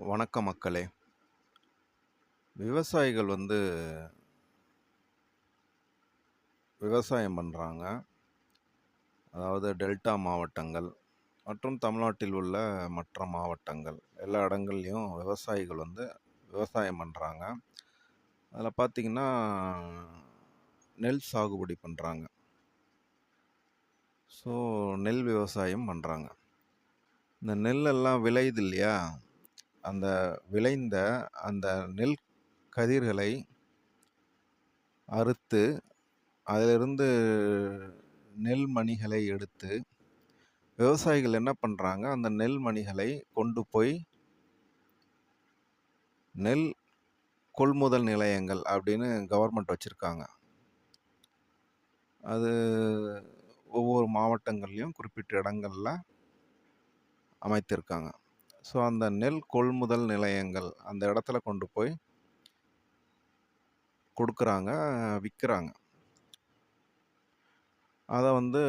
வணக்கம் மக்களே! விவசாயிகள் வந்து விவசாயம் பண்ணுறாங்க அதாவது டெல்டா மாவட்டங்கள் மற்றும் தமிழ்நாட்டில் உள்ள மற்ற மாவட்டங்கள், எல்லா இடங்கள்லையும் விவசாயிகள் வந்து விவசாயம் பண்ணுறாங்க அதில் பார்த்திங்கன்னா நெல் சாகுபடி பண்ணுறாங்க ஸோ, நெல் விவசாயம் பண்ணுறாங்க இந்த நெல்லெல்லாம் விளையுது இல்லையா? அந்த விளைந்த அந்த நெல் கதிர்களை அறுத்து, அதிலிருந்து நெல் மணிகளை எடுத்து, விவசாயிகள் என்ன பண்ணுறாங்க அந்த நெல் மணிகளை கொண்டு போய் நெல் கொள்முதல் நிலையங்கள் அப்படின்னு கவர்மெண்ட் வச்சுருக்காங்க அது ஒவ்வொரு மாவட்டங்கள்லேயும் குறிப்பிட்ட இடங்களில் அமைத்திருக்காங்க. ஸோ, அந்த நெல் கொள்முதல் நிலையங்கள் அந்த இடத்துல கொண்டு போய் கொடுக்குறாங்க விற்கிறாங்க அதை வந்து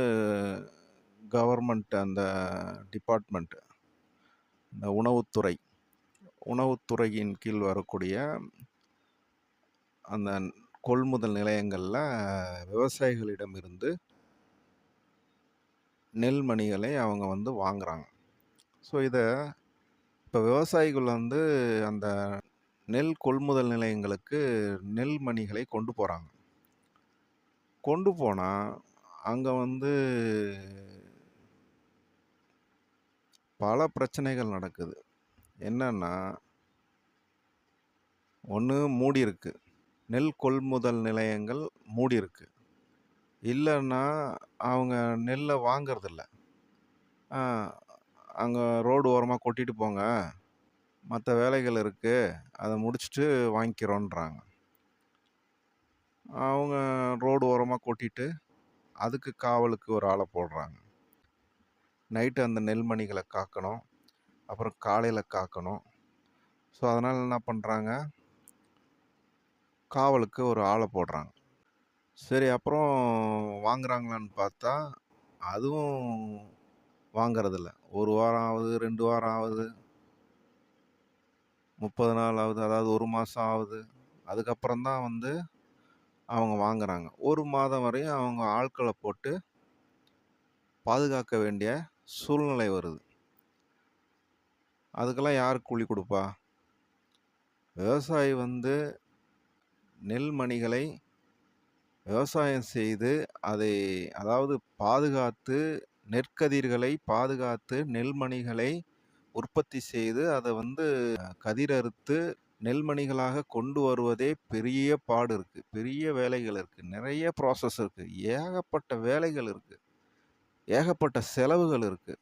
கவர்மெண்ட் அந்த டிபார்ட்மெண்ட் இந்த உணவுத்துறை உணவுத்துறையின் கீழ் வரக்கூடிய அந்த கொள்முதல் நிலையங்களில் விவசாயிகளிடமிருந்து நெல் மணிகளை அவங்க வந்து வாங்குறாங்க. ஸோ, இதை இப்போ விவசாயிகள் வந்து அந்த நெல் கொள்முதல் நிலையங்களுக்கு நெல் மணிகளை கொண்டு போகிறாங்க கொண்டு போனால் அங்கே வந்து பல பிரச்சனைகள் நடக்குது. என்னன்னா மூடி மூடியிருக்கு. நெல் கொள்முதல் நிலையங்கள் மூடியிருக்கு. இல்லைன்னா அவங்க நெல்லை வாங்குறதில்ல. அங்கே ரோடு ஓரமாக கொட்டிட்டு போங்க. மற்ற வேலைகள் இருக்குது அதை முடிச்சுட்டு வாங்கிக்கிறோன்றாங்க. அவங்க ரோடு ஓரமாக கொட்டிட்டு, அதுக்கு காவலுக்கு ஒரு ஆளை போடுறாங்க. நைட்டு அந்த நெல்மணிகளை காக்கணும். அப்புறம் காலையில் காக்கணும். ஸோ, அதனால் என்ன பண்ணுறாங்க காவலுக்கு ஒரு ஆளை போடுறாங்க. சரி அப்புறம் வாங்குறாங்களான்னு பார்த்தா, அதுவும் வாங்குறதில்ல. ஒரு வாரம் ஆகுது ரெண்டு வாரம் ஆகுது முப்பது நாள் ஆகுது அதாவது ஒரு மாதம் ஆகுது அதுக்கப்புறம் தான் வந்து அவங்க வாங்குறாங்க. ஒரு மாதம் வரையும் அவங்க ஆட்களை போட்டு பாதுகாக்க வேண்டிய சூழ்நிலை வருது. அதுக்கெல்லாம் யார் கூலி கொடுப்பா விவசாயி வந்து நெல் மணிகளை விவசாயம் செய்து, அதை அதாவது பாதுகாத்து, நெற்கதிர்களை பாதுகாத்து, நெல்மணிகளை உற்பத்தி செய்து, அதை வந்து கதிர் அறுத்து, நெல்மணிகளாக கொண்டு வருவதே பெரிய பாடு இருக்குது பெரிய வேலைகள் இருக்குது நிறைய ப்ராசஸ் இருக்குது ஏகப்பட்ட வேலைகள் இருக்குது ஏகப்பட்ட செலவுகள் இருக்குது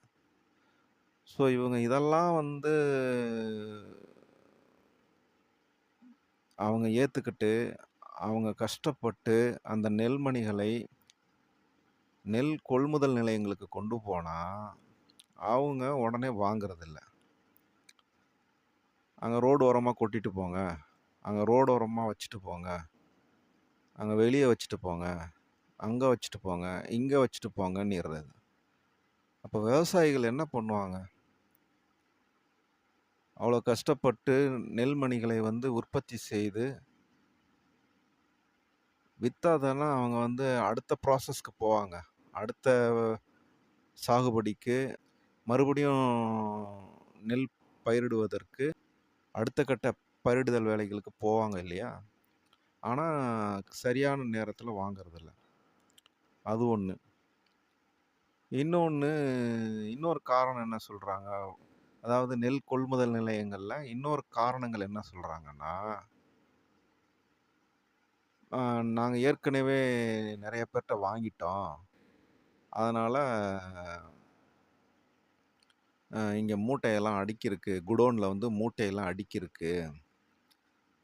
ஸோ, இவங்க இதெல்லாம் வந்து அவங்க ஏற்றுக்கிட்டு அவங்க கஷ்டப்பட்டு அந்த நெல்மணிகளை நெல் கொள்முதல் நிலையங்களுக்கு கொண்டு போனால் அவங்க உடனே வாங்குறதில்ல. அங்கே ரோடு ஓரமாக கொட்டிட்டு போங்க. அங்கே ரோடு ஓரமாக வச்சுட்டு போங்க. அங்கே வெளியே வச்சுட்டு போங்க. அங்கே வச்சுட்டு போங்க. இங்கே வச்சுட்டு போங்கன்னுறது அப்போ விவசாயிகள் என்ன பண்ணுவாங்க? அவ்வளோ கஷ்டப்பட்டு நெல் மணிகளை வந்து உற்பத்தி செய்து வித்தா அவங்க வந்து அடுத்த ப்ராசஸ்க்கு போவாங்க. அடுத்த சாகுபடிக்கு மறுபடியும் நெல் பயிரிடுவதற்கு அடுத்த கட்ட பயிரிடுதல் வேலைகளுக்கு போவாங்க இல்லையா? ஆனால் சரியான நேரத்தில் வாங்குறதில்ல. அது ஒன்று இன்னொன்று இன்னொரு காரணம் என்ன சொல்கிறாங்க அதாவது நெல் கொள்முதல் நிலையங்களில் இன்னொரு காரணங்கள் என்ன சொல்கிறாங்கன்னா நாங்கள் ஏற்கனவே நிறைய பேர்கிட்ட வாங்கிட்டோம். அதனால் இங்கே மூட்டையெல்லாம் அடுக்கியிருக்கு. குடோனில் வந்து மூட்டையெல்லாம் அடுக்கியிருக்கு.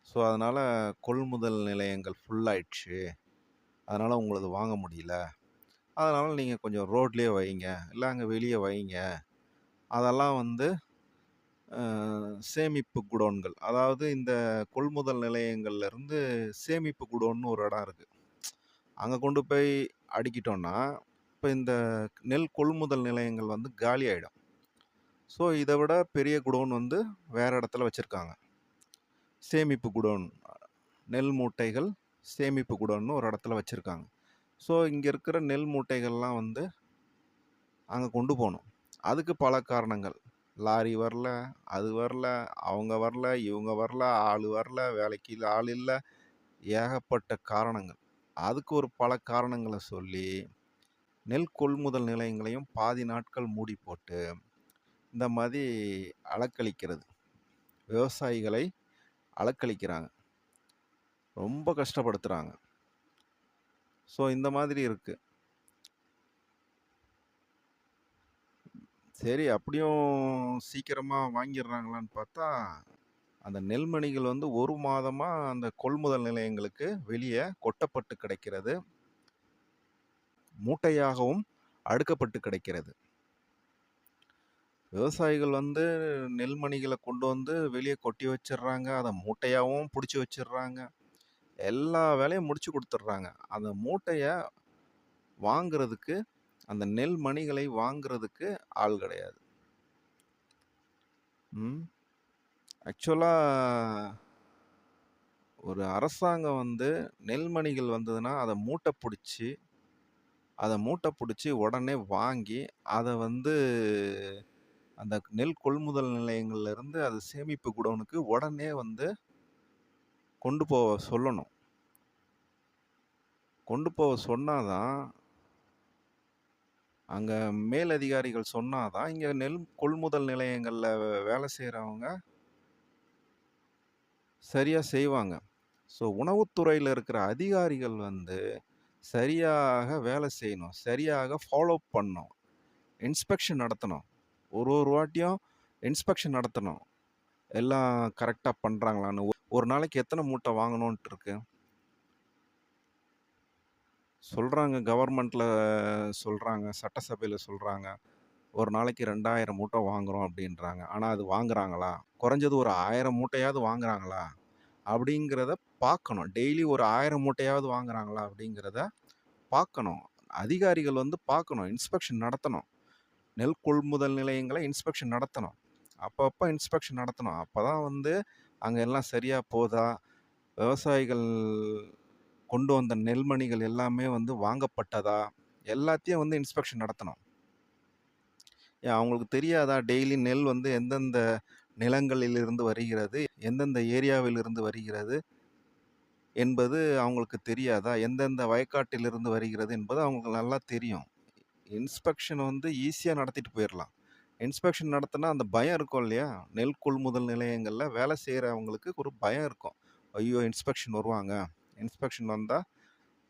ஸோ, அதனால் கொள்முதல் நிலையங்கள் ஃபுல்லாகிடுச்சு அதனால் உங்களது வாங்க முடியல. அதனால் நீங்கள் கொஞ்சம் ரோட்லேயே வைங்க. இல்லை அங்கே வெளியே வைங்க. அதெல்லாம் வந்து சேமிப்பு குடோன்கள். அதாவது இந்த கொள்முதல் நிலையங்கள்லேருந்து சேமிப்பு குடோன்னு ஒரு இடம் இருக்குது அங்கே கொண்டு போய் அடிக்கிட்டோன்னா இப்போ இந்த நெல் கொள்முதல் நிலையங்கள் வந்து காலியாயிடும். ஸோ இதை விட பெரிய குடோன் வந்து வேற இடத்துல வச்சுருக்காங்க சேமிப்பு குடோன். நெல் மூட்டைகள் சேமிப்பு குடோன்னு ஒரு இடத்துல வச்சுருக்காங்க ஸோ இங்கே இருக்கிற நெல் மூட்டைகள்லாம் வந்து அங்கே கொண்டு போகணும் அதுக்கு பல காரணங்கள். லாரி வரல, அது வரல, அவங்க வரல, இவங்க வரல, ஆள் வரல, வேலைக்கு ஆள் இல்லை ஏகப்பட்ட காரணங்கள். அதுக்கு ஒரு பல காரணங்களை சொல்லி, நெல் கொள்முதல் நிலையங்களையும் பாதி நாட்கள் மூடி போட்டு, இந்த மாதிரி அலக்களிக்கிறது. விவசாயிகளை அலக்களிக்கிறாங்க. ரொம்ப கஷ்டப்படுத்துகிறாங்க ஸோ இந்த மாதிரி இருக்குது சரி அப்படியும் சீக்கிரமாக வாங்கிடுறாங்களான்னு பார்த்தா, அந்த நெல்மணிகள் வந்து ஒரு மாதமாக அந்த கொள்முதல் நிலையங்களுக்கு வெளியே கொட்டப்பட்டு கிடைக்கிறது மூட்டையாகவும் அடுக்கப்பட்டு கிடைக்கிறது. விவசாயிகள் வந்து நெல்மணிகளை கொண்டு வந்து வெளியே கொட்டி வச்சிடுறாங்க அதை மூட்டையாகவும் பிடிச்சி வச்சிடுறாங்க எல்லா வேலையும் முடிச்சு கொடுத்துட்றாங்க அந்த மூட்டையை வாங்குறதுக்கு, அந்த நெல் மணிகளை வாங்குறதுக்கு ஆள் கிடையாது. ஆக்சுவலாக ஒரு அரசாங்கம் வந்து நெல்மணிகள் வந்ததுன்னா, அதை மூட்டை பிடிச்சி அதை மூட்டை பிடிச்சி உடனே வாங்கி, அதை வந்து அந்த நெல் கொள்முதல் நிலையங்கள்லேருந்து அது சேமிப்பு குடோனுக்கு உடனே வந்து கொண்டு போக சொல்லணும். கொண்டு போக சொன்னாதான் அங்கே மேலதிகாரிகள் சொன்னாதான் தான், நெல் கொள்முதல் நிலையங்களில் வேலை செய்கிறவங்க சரியாக செய்வாங்க. ஸோ உணவுத்துறையில் இருக்கிற அதிகாரிகள் வந்து சரியாக வேலை செய்யணும். சரியாக ஃபாலோ பண்ணணும். இன்ஸ்பெக்ஷன் நடத்தணும். ஒரு ஒரு வாட்டியும் இன்ஸ்பெக்ஷன் நடத்தணும். எல்லாம் கரெக்டாக பண்ணுறாங்களான்னு ஒரு நாளைக்கு எத்தனை மூட்டை வாங்கணுன்ட்டு இருக்கு? சொல்கிறாங்க கவர்மெண்ட்டில் சொல்கிறாங்க சட்டசபையில் சொல்கிறாங்க ஒரு நாளைக்கு 2000 மூட்டை வாங்குறோம் அப்படின்றாங்க. ஆனால் அது வாங்குறாங்களா? குறைஞ்சது ஒரு ஆயிரம் மூட்டையாவது வாங்குறாங்களா? அப்படிங்கிறத பார்க்கணும். டெய்லி ஒரு ஆயிரம் மூட்டையாவது வாங்குறாங்களா? அப்படிங்கிறத பார்க்கணும். அதிகாரிகள் வந்து பார்க்கணும். இன்ஸ்பெக்ஷன் நடத்தணும். நெல் கொள்முதல் நிலையங்களை இன்ஸ்பெக்ஷன் நடத்தணும். அப்பப்போ இன்ஸ்பெக்ஷன் நடத்தணும். அப்போ தான் வந்து அங்கே எல்லாம் சரியாக போதா? விவசாயிகள் கொண்டு வந்த நெல்மணிகள் எல்லாமே வந்து வாங்கப்பட்டதா? எல்லாத்தையும் வந்து இன்ஸ்பெக்ஷன் நடத்தணும். ஏன் அவங்களுக்கு தெரியாதா? டெய்லி நெல் வந்து எந்தெந்த நிலங்களிலிருந்து வருகிறது? எந்தெந்த ஏரியாவிலிருந்து வருகிறது? என்பது அவங்களுக்கு தெரியாதா? எந்தெந்த வயக்காட்டிலிருந்து வருகிறது என்பது அவங்களுக்கு நல்லா தெரியும். இன்ஸ்பெக்ஷன் வந்து ஈஸியாக நடத்திட்டு போயிடலாம் இன்ஸ்பெக்ஷன் நடத்தினா அந்த பயம் இருக்கும் இல்லையா? நெல் கொள்முதல் நிலையங்களில் வேலை செய்கிறவங்களுக்கு ஒரு பயம் இருக்கும். ஐயோ! இன்ஸ்பெக்ஷன் வருவாங்க. இன்ஸ்பெக்ஷன் வந்தால்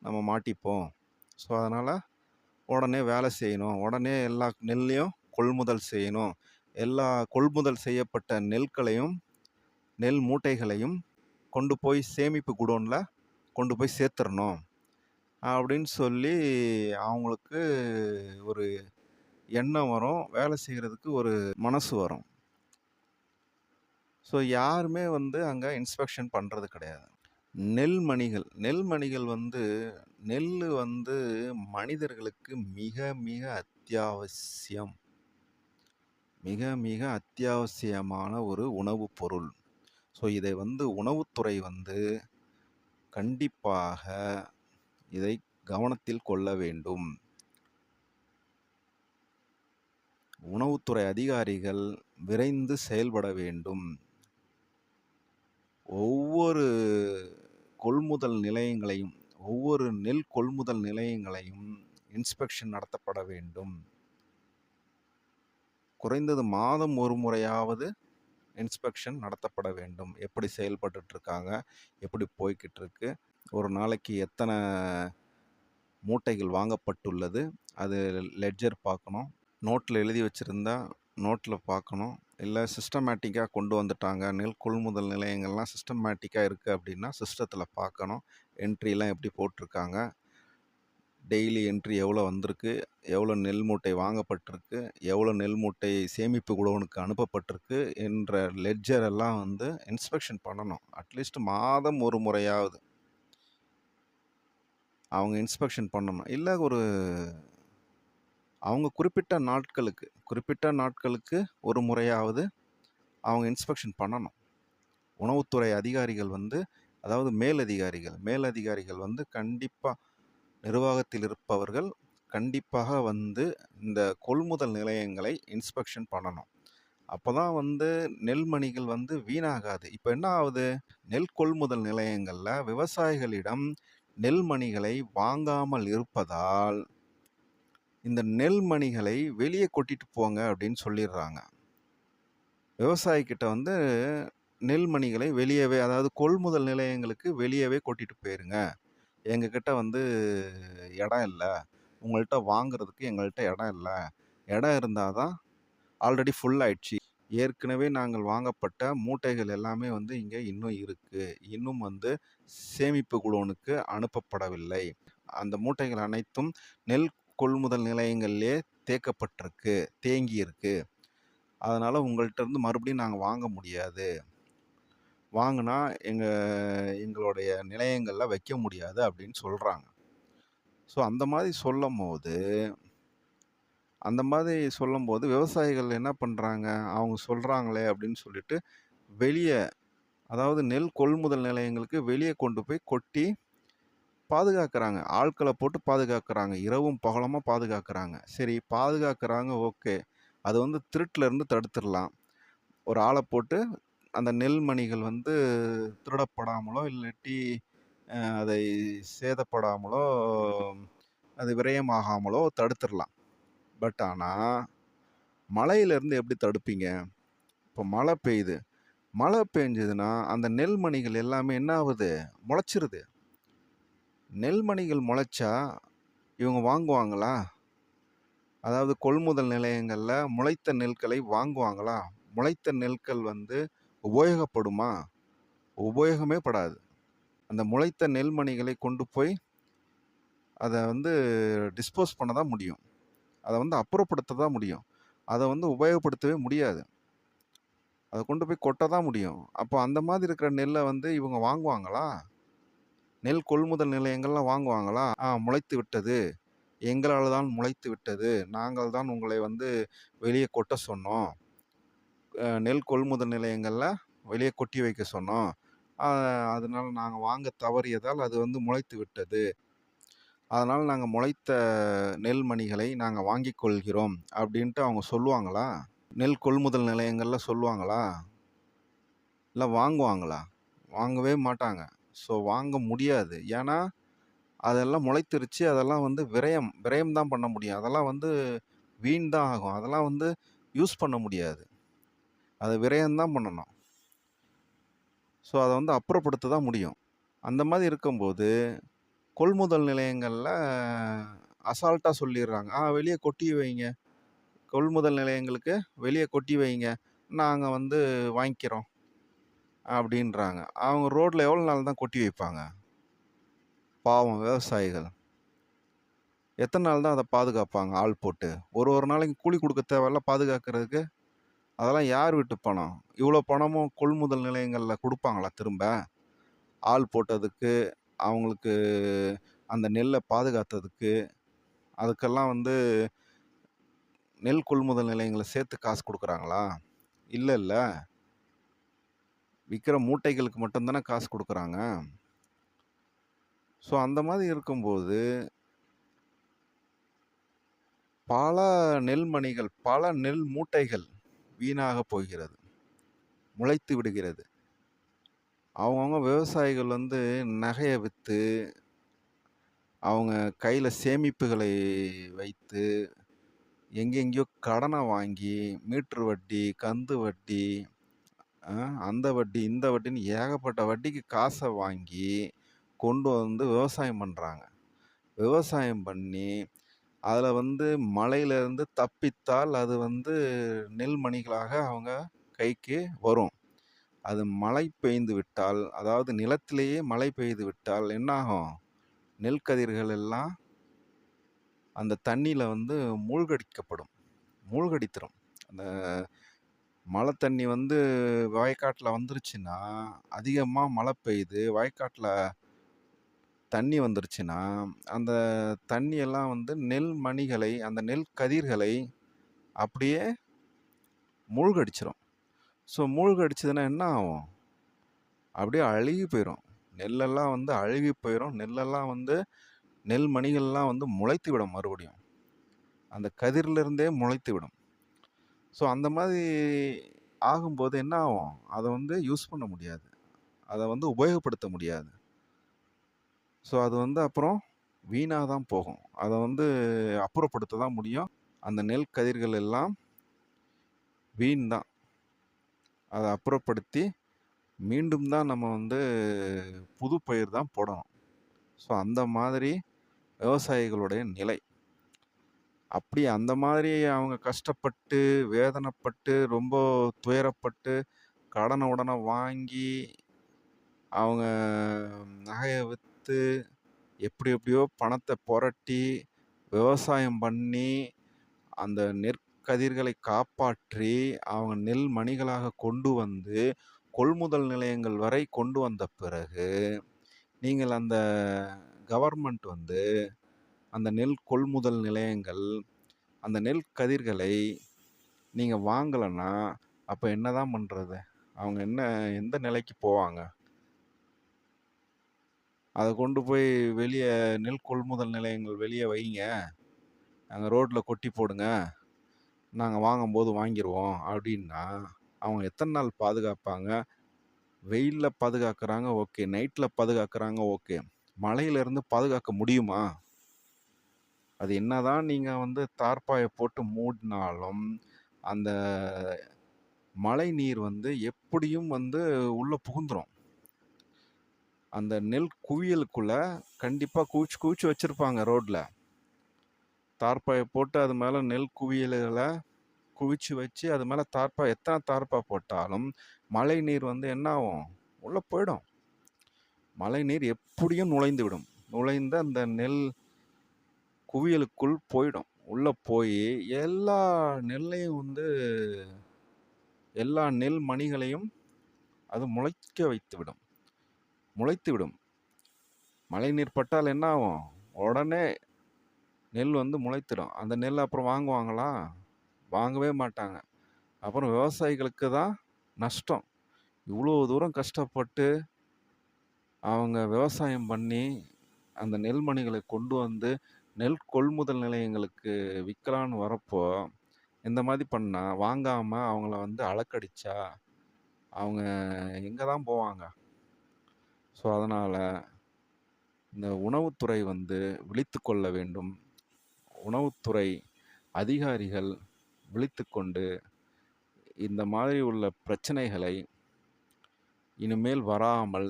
நம்ம மாட்டிப்போம். ஸோ அதனால் உடனே வேலை செய்யணும். உடனே எல்லா நெல்லையும் கொள்முதல் செய்யணும். எல்லா கொள்முதல் செய்யப்பட்ட நெல்களையும் நெல் மூட்டைகளையும் கொண்டு போய் சேமிப்பு குடோனில் கொண்டு போய் சேர்த்துடணும் அப்படின்னு சொல்லி அவங்களுக்கு ஒரு எண்ணம் வரும். வேலை செய்கிறதுக்கு ஒரு மனசு வரும். ஸோ யாருமே வந்து அங்கே இன்ஸ்பெக்ஷன் பண்ணுறது கிடையாது. நெல்மணிகள் நெல்மணிகள் வந்து நெல் வந்து மனிதர்களுக்கு மிக மிக அத்தியாவசியம். மிக மிக அத்தியாவசியமான ஒரு உணவுப் பொருள். ஸோ இதை வந்து உணவுத்துறை வந்து கண்டிப்பாக இதை கவனத்தில் கொள்ள வேண்டும். உணவுத்துறை அதிகாரிகள் விரைந்து செயல்பட வேண்டும். ஒவ்வொரு கொள்முதல் நிலையங்களையும், ஒவ்வொரு நெல் கொள்முதல் நிலையங்களையும் இன்ஸ்பெக்ஷன் நடத்தப்பட வேண்டும். குறைந்தது மாதம் ஒரு முறையாவது இன்ஸ்பெக்ஷன் நடத்தப்பட வேண்டும். எப்படி செயல்பட்டுட்டு இருக்காங்க? எப்படி போய்க்கிட்டு இருக்கு? ஒரு நாளைக்கு எத்தனை மூட்டைகள் வாங்கப்பட்டுள்ளது? அது லெட்ஜர் பார்க்கணும். நோட்டில் எழுதி வச்சுருந்தா நோட்டில் பார்க்கணும். இல்லை சிஸ்டமேட்டிக்காக கொண்டு வந்துட்டாங்க. நெல் கொள்முதல் நிலையங்கள்லாம் சிஸ்டமேட்டிக்காக இருக்குது அப்படின்னா, சிஸ்டத்தில் பார்க்கணும். என்ட்ரிலாம் எப்படி போட்டிருக்காங்க? டெய்லி என்ட்ரி எவ்வளோ வந்திருக்கு? எவ்வளோ நெல் மூட்டை வாங்கப்பட்டிருக்கு? எவ்வளோ நெல் மூட்டை சேமிப்பு குடோனுக்கு அனுப்பப்பட்டிருக்கு? என்ற லெட்ஜர் எல்லாம் வந்து இன்ஸ்பெக்ஷன் பண்ணணும். அட்லீஸ்ட் மாதம் ஒரு முறையாவது. அவங்க இன்ஸ்பெக்ஷன் பண்ணணும். இல்லை ஒரு அவங்க குறிப்பிட்ட நாட்களுக்கு குறிப்பிட்ட நாட்களுக்கு ஒரு முறையாவது அவங்க இன்ஸ்பெக்ஷன் பண்ணணும். உணவுத்துறை அதிகாரிகள் வந்து அதாவது மேலதிகாரிகள் மேலதிகாரிகள் வந்து கண்டிப்பாக நிர்வாகத்தில் இருப்பவர்கள் கண்டிப்பாக வந்து இந்த கொள்முதல் நிலையங்களை இன்ஸ்பெக்ஷன் பண்ணணும். அப்போ தான் வந்து நெல்மணிகள் வந்து வீணாகாது. இப்போ என்ன ஆகுது நெல் கொள்முதல் நிலையங்களில் விவசாயிகளிடம் நெல்மணிகளை வாங்காமல் இருப்பதால், இந்த நெல்மணிகளை வெளியே கொட்டிட்டு போங்க அப்படின்னு சொல்லிடுறாங்க விவசாயிக்கிட்ட வந்து நெல்மணிகளை வெளியவே அதாவது கொள்முதல் நிலையங்களுக்கு வெளியவே கொட்டிட்டு போயிருங்க. எங்ககிட்ட வந்து இடம் இல்லை உங்கள்கிட்ட வாங்குறதுக்கு எங்கள்கிட்ட இடம் இல்லை இடம் இருந்தால் தான் ஆல்ரெடி ஃபுல் ஆயிடுச்சு. ஏற்கனவே நாங்கள் வாங்கப்பட்ட மூட்டைகள் எல்லாமே வந்து இங்கே இன்னும் இருக்குது இன்னும் வந்து சேமிப்பு குடோனுக்கு அனுப்பப்படவில்லை. அந்த மூட்டைகள் அனைத்தும் நெல் கொள்முதல் நிலையங்கள்லயே தேக்கப்பட்டிருக்கு. தேங்கியிருக்கு. அதனால் உங்கள்கிட்ட இருந்து மறுபடியும் நாங்கள் வாங்க முடியாது. வாங்கினா எங்கள் எங்களுடைய நிலையங்களில் வைக்க முடியாது அப்படின்னு சொல்கிறாங்க ஸோ அந்த மாதிரி சொல்லும்போது அந்த மாதிரி சொல்லும்போது விவசாயிகள் என்ன பண்ணுறாங்க அவங்க சொல்கிறாங்களே அப்படின்னு சொல்லிட்டு வெளியே அதாவது நெல் கொள்முதல் நிலையங்களுக்கு வெளியே கொண்டு போய் கொட்டி பாதுகாக்கிறாங்க. ஆட்களை போட்டு பாதுகாக்கிறாங்க. இரவும் பகலமாக பாதுகாக்கிறாங்க. சரி பாதுகாக்கிறாங்க ஓகே. அது வந்து திருட்டிலேருந்து இருந்து ஒரு ஆளை போட்டு அந்த நெல்மணிகள் வந்து திருடப்படாமலோ, இல்லாட்டி அதை சேதப்படாமலோ, அது விரயமாகாமலோ தடுத்துடலாம் பட் ஆனால் மழையிலேருந்து எப்படி தடுப்பீங்க? இப்போ மழை பெய்யுது. மழை பெஞ்சதுன்னா, அந்த நெல்மணிகள் எல்லாமே என்ன ஆகுது முளைச்சிருது. நெல்மணிகள் முளைச்சா இவங்க வாங்குவாங்களா? அதாவது கொள்முதல் நிலையங்களில் முளைத்த நெல்களை வாங்குவாங்களா? முளைத்த நெற்கள் வந்து உபயோகப்படுமா? உபயோகமே படாது. அந்த முளைத்த நெல்மணிகளை கொண்டு போய் அதை வந்து டிஸ்போஸ் பண்ண தான் முடியும். அதை வந்து அப்புறப்படுத்த தான் முடியும். அதை வந்து உபயோகப்படுத்தவே முடியாது. அதை கொண்டு போய் கொட்ட தான் முடியும். அப்போ அந்த மாதிரி இருக்கிற நெல்லை வந்து இவங்க வாங்குவாங்களா? நெல் கொள்முதல் நிலையங்கள்லாம் வாங்குவாங்களா? ஆ முளைத்து விட்டது. எங்களால் தான் முளைத்து விட்டது. நாங்கள் தான் உங்களை வந்து வெளியே கொட்ட சொன்னோம். நெல் கொள்முதல் நிலையங்களில் வெளியே கொட்டி வைக்க சொன்னோம். அதனால் நாங்கள் வாங்க தவறியதால் அது வந்து முளைத்து விட்டது. அதனால் நாங்கள் முளைத்த நெல் மணிகளை நாங்கள் வாங்கி கொள்கிறோம். அப்படின்ட்டு அவங்க சொல்லுவாங்களா? நெல் கொள்முதல் நிலையங்களில் சொல்லுவாங்களா? இல்லை வாங்குவாங்களா? வாங்கவே மாட்டாங்க. ஸோ வாங்க முடியாது. ஏன்னா, அதெல்லாம் முளைத்திருச்சு. அதெல்லாம் வந்து விரயம் விரயம் தான் பண்ண முடியும். அதெல்லாம் வந்து வீண் தான் ஆகும். அதெல்லாம் வந்து யூஸ் பண்ண முடியாது. அதை விரயம்தான் பண்ணணும். ஸோ அதை வந்து அப்புறப்படுத்த தான் முடியும். அந்த மாதிரி இருக்கும்போது, கொள்முதல் நிலையங்களில் அசால்ட்டாக சொல்லிடுறாங்க ஆ வெளியே கொட்டி வைங்க. கொள்முதல் நிலையங்களுக்கு வெளியே கொட்டி வைங்க. நாங்கள் வந்து வாங்கிக்கிறோம். அப்படின்றாங்க. அவங்க ரோட்டில் எவ்வளோ நாள் தான் கொட்டி வைப்பாங்க? பாவம் விவசாயிகள். எத்தனை நாள் தான் அதை பாதுகாப்பாங்க ஆள் போட்டு? ஒரு ஒரு நாளைக்கு கூலி கொடுக்க தேவையில்ல பாதுகாக்கிறதுக்கு? அதெல்லாம் யார் வீட்டு பணம்? இவ்வளோ பணமும் கொள்முதல் நிலையங்களில் கொடுப்பாங்களா திரும்ப? ஆள் போட்டதுக்கு, அவங்களுக்கு அந்த நெல்லை பாதுகாத்ததுக்கு, அதுக்கெல்லாம் வந்து நெல் கொள்முதல் நிலையங்களை சேர்த்து காசு கொடுக்குறாங்களா இல்லை இல்லை விற்கிற மூட்டைகளுக்கு மட்டும் தானே காசு கொடுக்குறாங்க ஸோ அந்த மாதிரி இருக்கும்போது பல நெல்மணிகள், பல நெல் மூட்டைகள் வீணாக போகிறது. முளைத்து விடுகிறது. அவங்கவுங்க விவசாயிகள் வந்து நகையை விற்று அவங்க கையில் சேமிப்புகளை வைத்து, எங்கெங்கேயோ கடனை வாங்கி, மீட்ரு வட்டி, கந்து வட்டி, அந்த வட்டி, இந்த வட்டின்னு ஏகப்பட்ட வட்டிக்கு காசை வாங்கி, கொண்டு வந்து விவசாயம் பண்ணுறாங்க விவசாயம் பண்ணி, அதில் வந்து மழையிலிருந்து தப்பித்தால் அது வந்து நெல்மணிகளாக அவங்க கைக்கு வரும். அது மழை பெய்ந்து விட்டால், அதாவது நிலத்திலேயே மழை பெய்து விட்டால் என்னாகும்? நெல் கதிர்கள் எல்லாம் அந்த தண்ணியில் வந்து மூழ்கடிக்கப்படும். மூழ்கடித்திரும் அந்த மழை தண்ணி வந்து வயக்காட்டில் வந்துருச்சுன்னா, அதிகமாக மழை பெய்யுது, வயக்காட்டில் தண்ணி வந்துருச்சுன்னா, அந்த தண்ணியெல்லாம் வந்து நெல் மணிகளை, அந்த நெல் கதிர்களை அப்படியே மூழ்கடிச்சிரும். ஸோ மூழ்கடிச்சதுன்னா என்ன ஆகும்? அப்படியே அழுகி போயிடும் நெல்லெல்லாம் வந்து அழுகி போயிடும் நெல்லெல்லாம் வந்து நெல் மணிகள்லாம் வந்து முளைத்து விடும் மறுபடியும். அந்த கதிரிலிருந்தே முளைத்துவிடும். ஸோ அந்த மாதிரி ஆகும்போது என்ன ஆகும்? அதை வந்து யூஸ் பண்ண முடியாது. அதை வந்து உபயோகப்படுத்த முடியாது. ஸோ அது வந்து அப்புறம் வீணாக தான் போகும். அதை வந்து அப்புறப்படுத்த தான் முடியும். அந்த நெல் கதிர்கள் எல்லாம் வீண் தான். அதை அப்புறப்படுத்தி மீண்டும் தான் நம்ம வந்து புது பயிர் தான் போடணும். ஸோ அந்த மாதிரி விவசாயிகளுடைய நிலை. அப்படி அந்த மாதிரி அவங்க கஷ்டப்பட்டு, வேதனைப்பட்டு, ரொம்ப துயரப்பட்டு, கடனை உடனே வாங்கி, அவங்க நகைய வித்து, எப்படி எப்படியோ பணத்தை புரட்டி, விவசாயம் பண்ணி, அந்த நெற்கதிர்களை காப்பாற்றி, அவங்க நெல் மணிகளாக கொண்டு வந்து, கொள்முதல் நிலையங்கள் வரை கொண்டு வந்த பிறகு, நீங்கள் அந்த கவர்மெண்ட் வந்து, அந்த நெல் கொள்முதல் நிலையங்கள், அந்த நெல் கதிர்களை வாங்கலைன்னா அப்போ என்னதான் பண்ணுறது அவங்க என்ன எந்த நிலைக்கு போவாங்க? அதை கொண்டு போய் வெளியே நெல் கொள்முதல் நிலையங்கள் வெளியே வைங்க. அங்கே ரோட்டில் கொட்டி போடுங்க. நாங்கள் வாங்கும்போது வாங்கிருவோம் அப்படின்னா, அவங்க எத்தனை நாள் பாதுகாப்பாங்க? வெயிலில் பாதுகாக்கிறாங்க ஓகே. நைட்டில் பாதுகாக்கிறாங்க ஓகே. மழையிலிருந்து பாதுகாக்க முடியுமா? அது என்னதான் நீங்கள் வந்து தார்ப்பாயை போட்டு மூடினாலும், அந்த மழை நீர் வந்து எப்படியும் வந்து உள்ளே புகுந்துடும் அந்த நெல் குவியலுக்குள்ளே கண்டிப்பாக குவிச்சு குவிச்சு வச்சுருப்பாங்க ரோட்டில் தார்ப்பாயை போட்டு அது மேலே நெல் குவியல்களை குவிச்சு வச்சு, அது மேலே தார்ப்பா எத்தனை தார்ப்பா போட்டாலும், மழை நீர் வந்து என்ன ஆகும்? உள்ளே போயிடும். மழை நீர் எப்படியும் நுழைந்துவிடும். நுழைந்து அந்த நெல் குவியலுக்குள் போயிடும். உள்ளே போய் எல்லா நெல்லையும் வந்து எல்லா நெல் மணிகளையும் அது முளைக்க வைத்துவிடும். முளைத்துவிடும். மழைநீர் பட்டால் என்ன ஆகும்? உடனே நெல் வந்து முளைத்திடும். அந்த நெல் அப்புறம் வாங்குவாங்களா? வாங்கவே மாட்டாங்க. அப்புறம் விவசாயிகளுக்கு தான் நஷ்டம். இவ்வளோ தூரம் கஷ்டப்பட்டு, அவங்க விவசாயம் பண்ணி, அந்த நெல் மணிகளை கொண்டு வந்து, நெல் கொள்முதல் நிலையங்களுக்கு விற்கலான்னு வரப்போ, இந்த மாதிரி பண்ணால் வாங்காமல் அவங்கள வந்து அலக்கடிச்சா, அவங்க எங்கே தான் போவாங்க? ஸோ அதனால் இந்த உணவுத்துறை வந்து விழித்து கொள்ள வேண்டும். உணவுத்துறை அதிகாரிகள் விழித்துக்கொண்டு, இந்த மாதிரி உள்ள பிரச்சனைகளை இனிமேல் வராமல்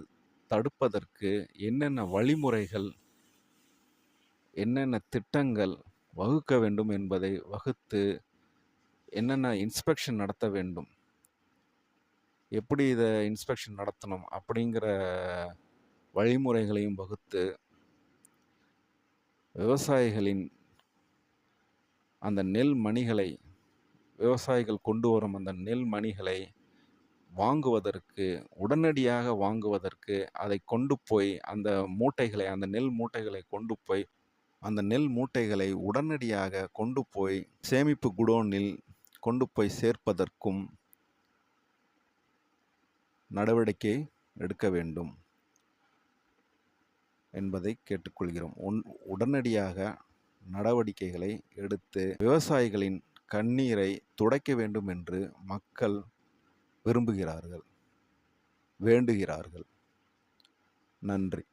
தடுப்பதற்கு என்னென்ன வழிமுறைகள், என்னென்ன திட்டங்கள் வகுக்க வேண்டும் என்பதை வகுத்து, என்னென்ன இன்ஸ்பெக்ஷன் நடத்த வேண்டும்? எப்படி இதை இன்ஸ்பெக்ஷன் நடத்தணும்? அப்படிங்கிற வழிமுறைகளையும் வகுத்து விவசாயிகளின் அந்த நெல் மணிகளை விவசாயிகள் கொண்டு வரும் அந்த நெல் மணிகளை வாங்குவதற்கு, உடனடியாக வாங்குவதற்கு, அதை கொண்டு போய் அந்த மூட்டைகளை அந்த நெல் மூட்டைகளை கொண்டு போய், அந்த நெல் மூட்டைகளை உடனடியாக கொண்டு போய் சேமிப்பு குடோனில் கொண்டு போய் சேர்ப்பதற்கும் நடவடிக்கை எடுக்க வேண்டும். என்பதை கேட்டுக்கொள்கிறோம். உன் உடனடியாக நடவடிக்கைகளை எடுத்து, விவசாயிகளின் கண்ணீரை துடைக்க வேண்டும் என்று மக்கள் விரும்புகிறார்கள். வேண்டுகிறார்கள். நன்றி.